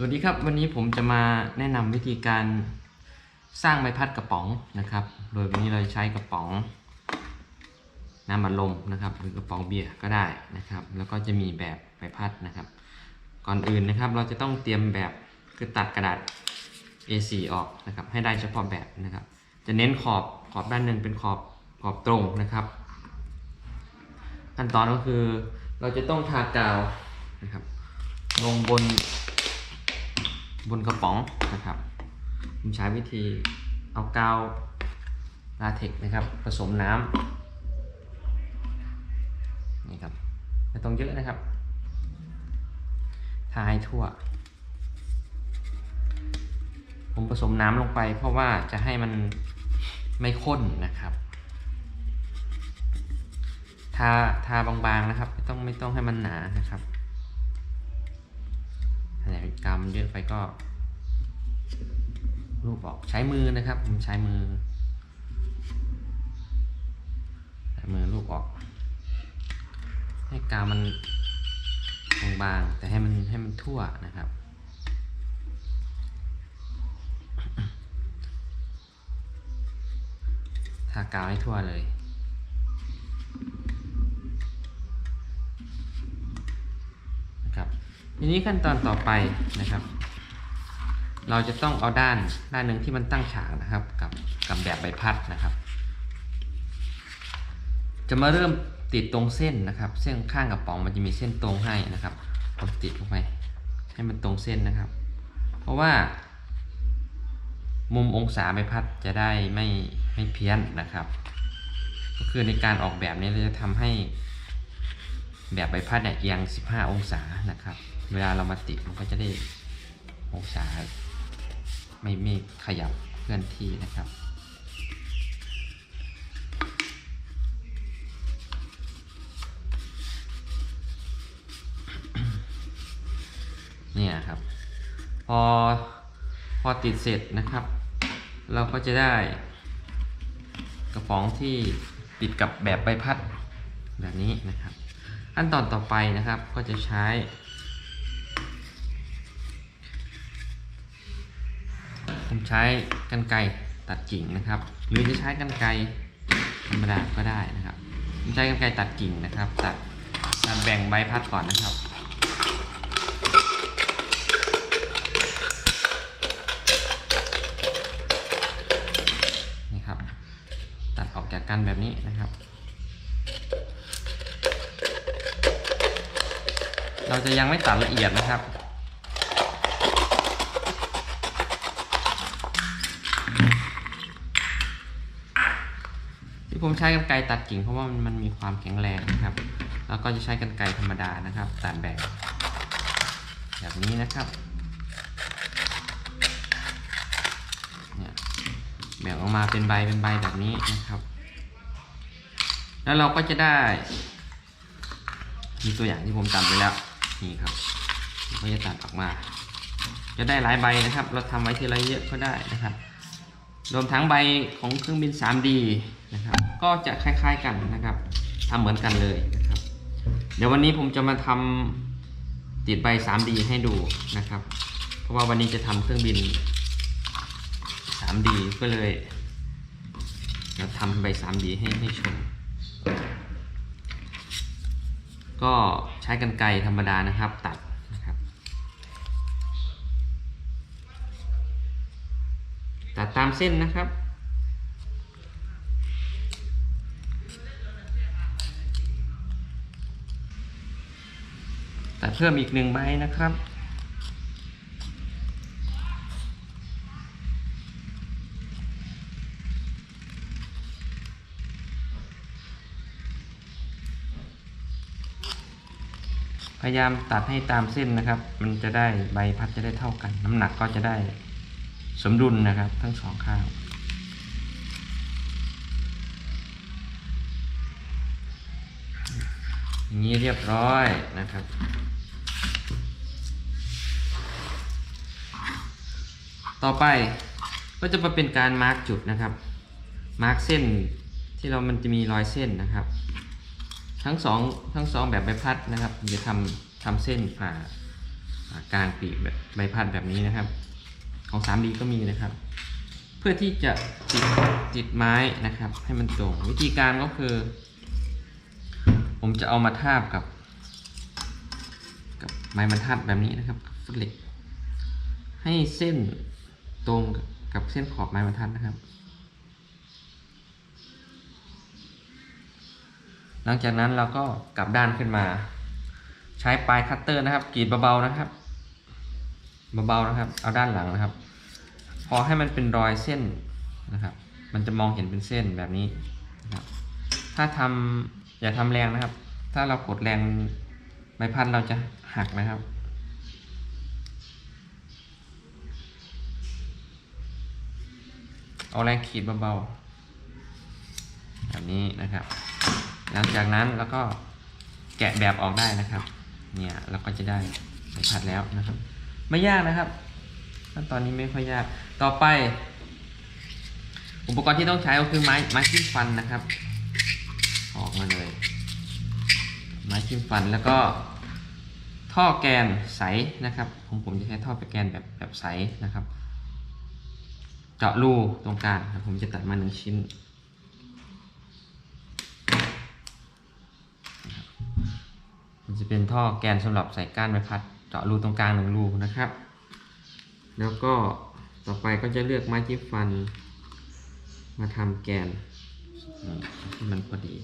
สวัสดีครับ วันนี้ผมจะมาแนะนำวิธีการสร้างใบพัดกระป๋องนะครับ โดยวันนี้เราใช้กระป๋องน้ำบัดลมนะครับ หรือกระป๋องเบียร์ก็ได้นะครับ แล้วก็จะมีแบบใบพัดนะครับ ก่อนอื่นนะครับ เราจะต้องเตรียมแบบคือตัดกระดาษ A4 ออกนะครับ ให้ได้เฉพาะแบบนะครับ จะเน้นขอบขอบด้านหนึ่งเป็นขอบขอบตรงนะครับ ขั้นตอนก็คือเราจะต้องทากาวนะครับ ลงบน บนกระป๋องนะครับผมใช้วิธีเอากาวลาเทกนะครับ ผสมน้ำนี่ครับไม่ต้องเยอะนะครับทาให้ทั่ว ผมผสมน้ำลงไป เพราะว่าจะให้มันไม่ข้นนะครับทาทาบางๆนะครับ ไม่ต้องไม่ต้องให้มันหนานะครับ กาวมันเยอะไปก็รูปออกใช้มือนะครับผมใช้มือใช้มือรูปออก ให้กาวมันบางๆแต่ให้มันให้มันทั่วนะครับทากาวให้ทั่วเลย ทีนี้ขั้นตอนต่อไปนะครับ เราจะต้องเอาด้านด้านหนึ่งที่มันตั้งฉากนะครับ กับกับแบบใบพัดนะครับ จะมาเริ่มติดตรงเส้นนะครับ เส้นข้างกระป๋องมันจะมีเส้นตรงให้นะครับเราติดลงไปให้มันตรงเส้นนะครับ เพราะว่า มุมองศาใบพัดจะได้ไม่ไม่เพี้ยนนะครับ ก็คือในการออกแบบนี้เราจะทำให้แบบใบพัดเนี่ยเอียง 15 องศานะครับ เวลาเรามาติดมันก็จะได้องศาไม่ไม่ขยับเคลื่อนที่นะครับ เนี่ยครับ พอพอติดเสร็จนะครับ เราก็จะได้กระป๋องที่ติดกับแบบใบพัดแบบนี้นะครับ ขั้นตอนต่อไปนะครับก็จะใช้ ผมใช้กันไกรตัดกิ่งนะครับ หรือจะใช้กันไกรธรรมดาก็ได้นะครับ ผมใช้กันไกรตัดกิ่งนะครับ ตัดตัดแบ่งใบพัดก่อนนะครับนี่ครับตัดออกจากกันแบบนี้นะครับเราจะยังไม่ตัดละเอียดนะครับ ผมใช้กันไกรตัดกิ่งเพราะว่ามันมันมีความแข็งแรงนะครับ แล้วก็จะใช้กันไกรธรรมดานะครับ ตัดแบบแบบนี้นะครับเนี่ยแบ่งออกมาเป็นใบเป็นใบแบบนี้นะครับ แล้วเราก็จะได้มีตัวอย่างที่ผมตัดไปแล้วนี่ครับเราก็จะตัดออกมา จะได้หลายใบนะครับ เราทำไว้ทีละเยอะก็ได้นะครับ รวมทั้งใบของเครื่องบิน 3D นะครับ ก็จะคล้าย ๆกันนะครับทำเหมือนกันเลยนะครับ เดี๋ยววันนี้ผมจะมาทำติดใบ 3D ให้ดูนะครับ เพราะว่าวันนี้จะทำเครื่องบิน 3D ก็เลยเราทำใบ 3D ให้ให้ชม ก็ใช้กันไกรธรรมดานะครับตัด ตัดตามเส้นนะครับ ตัดเพิ่มอีกหนึ่งใบนะครับพยายามตัดให้ตามเส้นนะครับ มันจะได้ใบพัดจะได้เท่ากัน น้ำหนักก็จะได้ สมดุลนะครับ ทั้งสองข้าง อย่างนี้เรียบร้อยนะครับต่อไปก็จะมาเป็นการมาร์กจุดนะครับ มาร์กเส้นที่เรามันจะมีรอยเส้นนะครับ ทั้งสองทั้งสองแบบใบพัดนะครับจะทำทำเส้นผ่าอ่ากลางปีกแบบใบพัดแบบนี้นะครับ ของ 3D ก็มีนะครับ เพื่อที่จะติดติดไม้นะครับ ให้มันตรงวิธีการก็คือ ผมจะเอามาทาบกับ กับไม้บรรทัดแบบนี้นะครับฟุตเหล็ก ให้เส้นตรงกับเส้นขอบไม้บรรทัดนะครับ หลังจากนั้นเราก็กลับด้านขึ้นมา ใช้ปลายคัตเตอร์นะครับกรีดเบาๆนะครับ เบาๆนะครับ เอาด้านหลังนะครับ พอให้มันเป็นรอยเส้นนะครับ มันจะมองเห็นเป็นเส้นแบบนี้นะครับ ถ้าทำอย่าทำแรงนะครับ ถ้าเรากดแรงใบพัดเราจะหักนะครับเอาแรงขีดเบาๆแบบนี้นะครับ หลังจากนั้นแล้วก็แกะแบบออกได้นะครับ เนี่ยเราก็จะได้ใบพัดแล้วนะครับ ไม่ยากนะครับขั้นตอนนี้ไม่ค่อยยาก ต่อไป อุปกรณ์ที่ต้องใช้ก็คือไม้ไม้จิ้มฟันนะครับ ออกมาเลย ไม้จิ้มฟันแล้วก็ท่อแกนใสนะครับของผมจะใช้ท่อแกนแบบแบบใสนะครับ เจาะรูตรงกลางผมจะตัดมาหนึ่งชิ้นมันจะเป็นท่อแกนสำหรับใส่ก้านไม้พัด เจาะรูตรงกลางหนึ่งรูนะครับ แล้วก็ต่อไปก็จะเลือกไม้จิ้มฟัน มาทำแกนมให้มันพอดี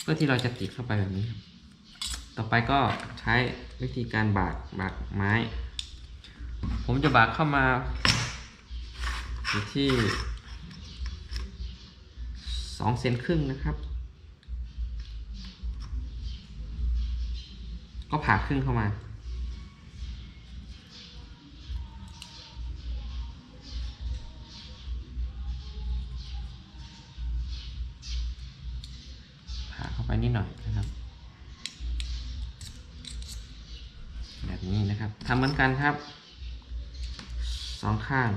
เพื่อที่เราจะติดเข้าไปแบบนี้ครับต่อไปก็ใช้วิธีการบากบากไม้ ผมจะบากเข้ามาอยู่ที่สองเซนครึ่งนะครับ ก็ผ่าครึ่งเข้ามา ผ่าเข้าไปนิดหน่อยนะครับ แบบนี้นะครับทำเหมือนกันครับสองข้าง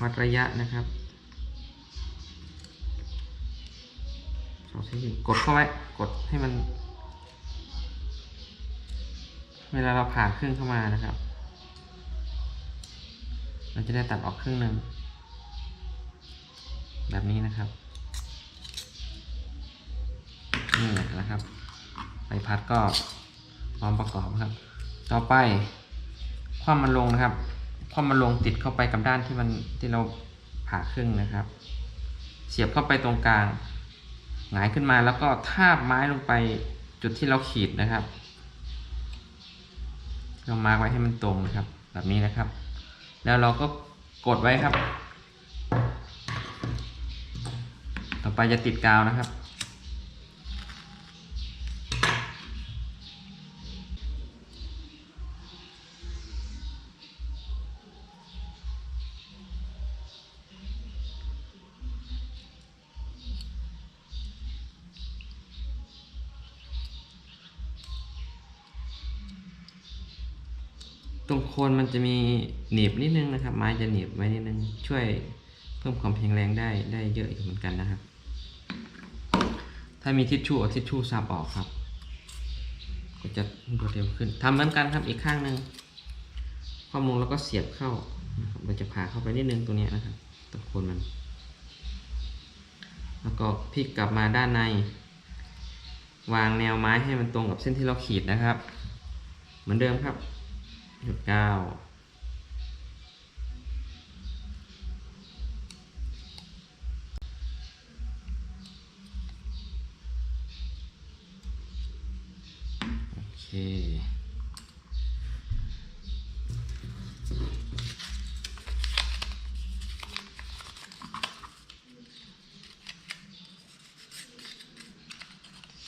วัดระยะนะครับสองเซนติกดเข้าไว้ กดให้มัน เวลาเราผ่าครึ่งเข้ามานะครับ เราจะได้ตัดออกครึ่งหนึ่งแบบนี้นะครับนี่แหละนะครับใบพัดก็พร้อมประกอบครับ ต่อไปคว่ำมันลงนะครับคว่ำมันลงติดเข้าไปกับด้านที่มันที่เราผ่าครึ่งนะครับ เสียบเข้าไปตรงกลางหงายขึ้นมาแล้วก็ทาบไม้ลงไปจุดที่เราขีดนะครับ เรามาร์กไว้ให้มันตรงนะครับ แบบนี้นะครับ แล้วเราก็กดไว้ครับ ต่อไปจะติดกาวนะครับ จะมีหนีบนิดนึงนะครับ ไม้จะหนีบไว้นิดนึงช่วยเพิ่มความแข็งแรงได้ได้เยอะอยู่เหมือนกันนะครับ ถ้ามีทิชชู่เอาทิชชู่ซับออกครับ ก็จะรวดเร็วขึ้นทำเหมือนกันครับอีกข้างหนึ่งความลงแล้วก็เสียบเข้านะครับเราจะผ่าเข้าไปนิดนึงตรงนี้นะครับตรงโคนมัน แล้วก็พลิกกลับมาด้านใน วางแนวไม้ให้มันตรงกับเส้นที่เราขีดนะครับ เหมือนเดิมครับ หยุดเก้าโอเค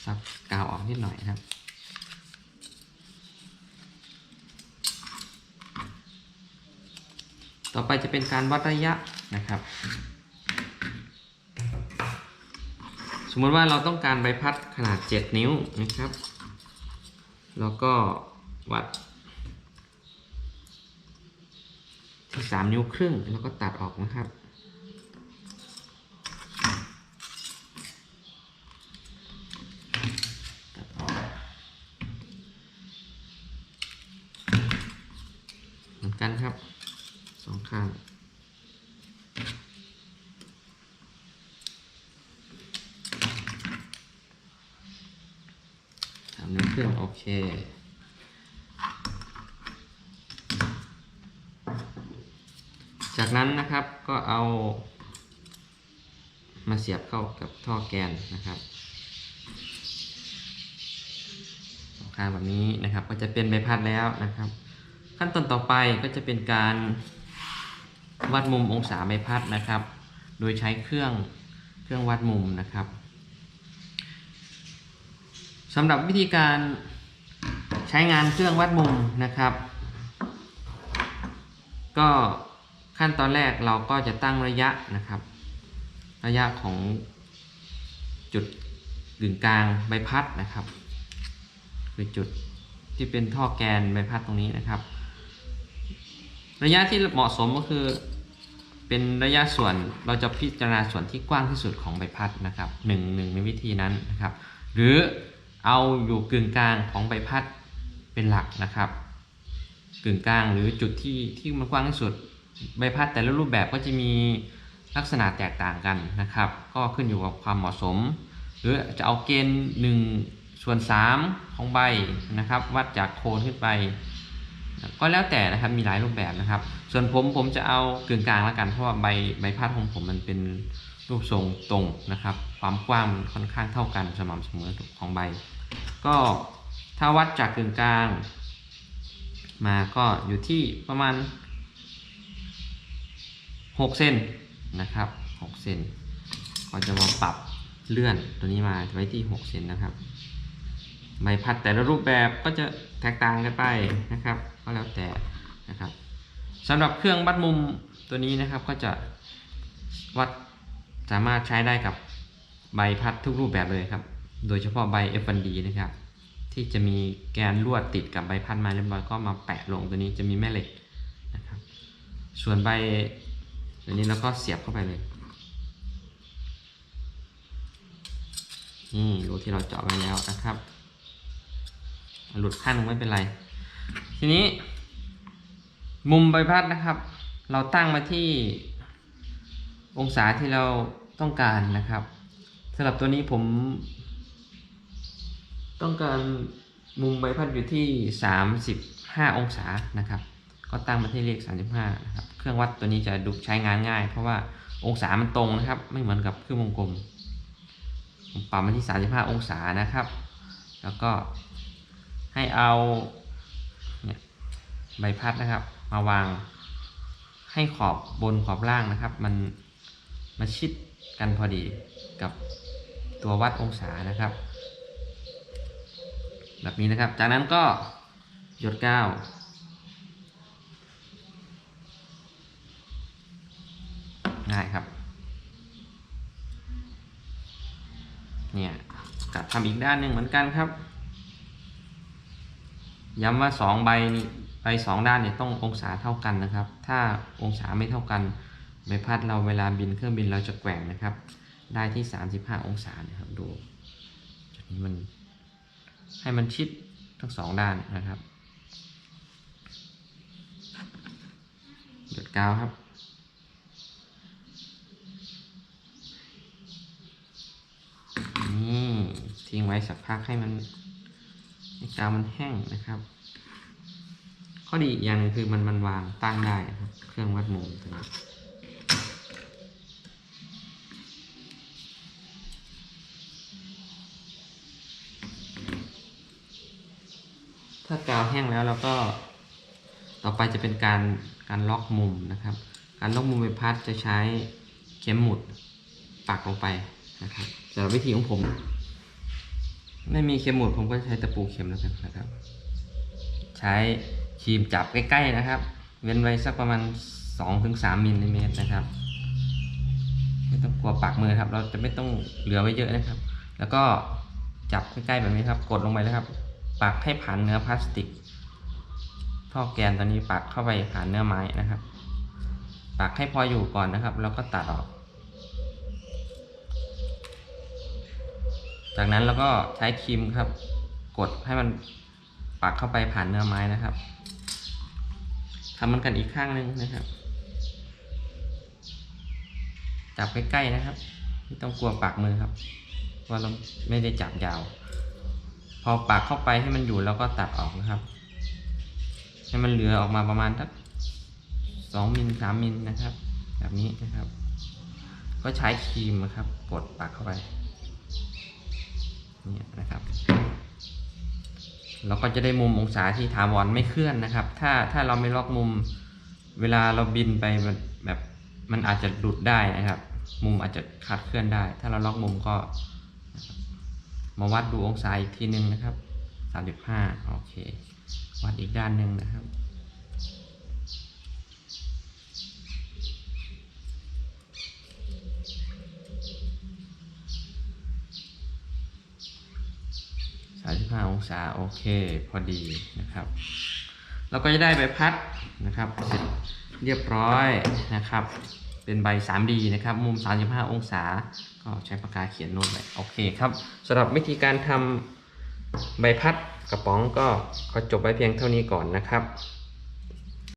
ซับกาวออกนิดหน่อยนะครับ ต่อไปจะเป็นการวัดระยะนะครับ สมมติว่าเราต้องการใบพัดขนาด 7 นิ้วนะครับ แล้วก็วัดที่ 3 นิ้วครึ่งแล้วก็ตัดออกนะครับ ตัดออก อนกันครับสอง ข้าง ทำนิ้วขึ้นโอเคจากนั้นนะครับก็เอามาเสียบเข้ากับท่อแกนนะครับสองข้างแบบนี้นะครับ ก็จะเป็นใบพัดแล้วนะครับ ขั้นตอนต่อไปก็จะเป็นการ วัดมุมองศาใบพัดนะครับ โดยใช้เครื่องเครื่องวัดมุมนะครับสำหรับวิธีการใช้งานเครื่องวัดมุมนะครับ ก็ขั้นตอนแรกเราก็จะตั้งระยะนะครับ ระยะของจุดกึ่งกลางใบพัดนะครับคือจุดที่เป็นท่อแกนใบพัดตรงนี้นะครับ ระยะที่เหมาะสมก็คือ เป็นระยะส่วนเราจะพิจารณาส่วนที่กว้างที่สุดของใบพัดนะครับหนึ่งหนึ่งในวิธีนั้นนะครับ หรือเอาอยู่กึ่งกลางของใบพัดเป็นหลักนะครับ กึ่งกลางหรือจุดที่ที่มันกว้างที่สุดใบพัดแต่ละรูปแบบก็จะมีลักษณะแตกต่างกันนะครับ ก็ขึ้นอยู่กับความเหมาะสม หรือจะเอาเกณฑ์1ส่วน3ของใบนะครับ วัดจากโคนขึ้นไป ก็แล้วแต่นะครับมีหลายรูปแบบนะครับ ส่วนผมผมจะเอากึ่งกลางแล้วกันเพราะว่าใบใบพัดของผมมันเป็นรูปทรงตรงนะครับ ความกว้างมันค่อนข้างเท่ากันสม่ำเสมอของใบ ก็ถ้าวัดจากกึ่งกลาง มาก็อยู่ที่ประมาณ6เซนนะครับ6เซนก็จะมาปรับเลื่อนตัวนี้มาไว้ที่6เซนนะครับใบพัดแต่ละรูปแบบก็จะแตกต่างกันไปนะครับ ก็แล้วแต่นะครับสำหรับเครื่องวัดมุมตัวนี้นะครับก็จะวัดสามารถใช้ได้กับใบพัดทุกรูปแบบเลยครับ โดยเฉพาะใบ F1D นะครับ ที่จะมีแกนลวดติดกับใบพัดมาเรียบร้อยก็มาแปะลงตัวนี้จะมีแม่เหล็กนะครับ ส่วนใบตัวนี้เราก็เสียบเข้าไปเลยนี่รูที่เราเจาะไว้แล้วนะครับ หลุดขั้นงไม่เป็นไร ทีนี้ มุมใบพัดนะครับ เราตั้งมาที่องศาที่เราต้องการนะครับสำหรับตัวนี้ผม ต้องการมุมใบพัดอยู่ที่ 35 องศานะครับ ก็ตั้งมาที่เลข 35นะครับเครื่องวัดตัวนี้จะดูใช้งานง่าย เพราะว่าองศามันตรงนะครับ ไม่เหมือนกับเครื่องวงกลมผมปรับมาที่ 35 องศานะครับ แล้วก็ให้เอา ใบพัดนะครับ มาวางให้ขอบบนขอบล่างนะครับ มันมาชิดกันพอดีกับตัววัดองศานะครับ แบบนี้นะครับ จากนั้นก็หยดกาวง่ายครับเนี่ยกับทำอีกด้านหนึ่งเหมือนกันครับ ย้ำว่าสองใบนี่ ใบสองด้านเนี่ยต้ององศาเท่ากันนะครับ ถ้าองศาไม่เท่ากันใบพัดเราเวลาบินเครื่องบินเราจะแกว่งนะครับ ได้ที่ 35 องศานะครับดูจุดนี้มันให้มันชิดทั้งสองด้านนะครับหยดกาวครับนี่ทิ้งไว้สักพักให้มันให้กาวมันแห้งนะครับ ข้อดีอีกอย่างนึงคือมันมันวางตั้งได้ครับเครื่องวัดมุมตัวนี้ถ้ากาวแห้งแล้วเราก็ต่อไปจะเป็นการการล็อกมุมนะครับ การล็อกมุมใบพัดจะใช้เข็มหมุดปักลงไปนะครับสำหรับวิธีของผม ไม่มีเข็มหมุดผมก็ใช้ตะปูเข็มแล้วกันนะครับ ใช้ ครีมจับใกล้ๆนะครับ เว้นไว้สักประมาณ 2-3มิลลิเมตรนะครับ ไม่ต้องกลัวปากมือครับ เราจะไม่ต้องเหลือไว้เยอะนะครับ แล้วก็จับใกล้ๆแบบนี้ครับ กดลงไปเลยครับ ปักให้ผ่านเนื้อพลาสติก ท่อแกนตอนนี้ปักเข้าไปผ่านเนื้อไม้นะครับ ปักให้พออยู่ก่อนนะครับ แล้วก็ตัดออก จากนั้นเราก็ใช้ครีมครับ กดให้มันปักเข้าไปผ่านเนื้อไม้นะครับ ทำมันกันอีกข้างหนึ่งนะครับ จับใกล้ๆนะครับ ไม่ต้องกลัวปากมือครับเพราเราไม่ได้จับยาว พอปากเข้าไปให้มันอยู่แล้วก็ตัดออกนะครับ ให้มันเหลือออกมาประมาณสักสองมิลสามมิลนะครับ แบบนี้นะครับ ก็ใช้ครีมนะครับ กดปากเข้าไป เนี่ยนะครับ เราก็จะได้มุมองศาที่ถาวรไม่เคลื่อนนะครับ ถ้าถ้าเราไม่ล็อกมุมเวลาเราบินไปแบบมันอาจจะหลุดได้นะครับ มุมอาจจะคาดเคลื่อนได้ ถ้าเราล็อกมุมก็มาวัดดูองศาอีกทีหนึ่งนะครับสามสิบห้าโอเค วัดอีกด้านหนึ่งนะครับ สามสิบห้าอง ศาโอเคพอดีนะครับเราก็จะได้ใบพัดนะครับเสร็จเรียบร้อยนะครับ เป็นใบ 3D นะครับ มุม 35 องศา ก็ใช้ปากกาเขียนโน้ตไปโอเคครับสำหรับวิธีการทำใบพัดกระป๋องก็ขอจบไว้เพียงเท่านี้ก่อนนะครับ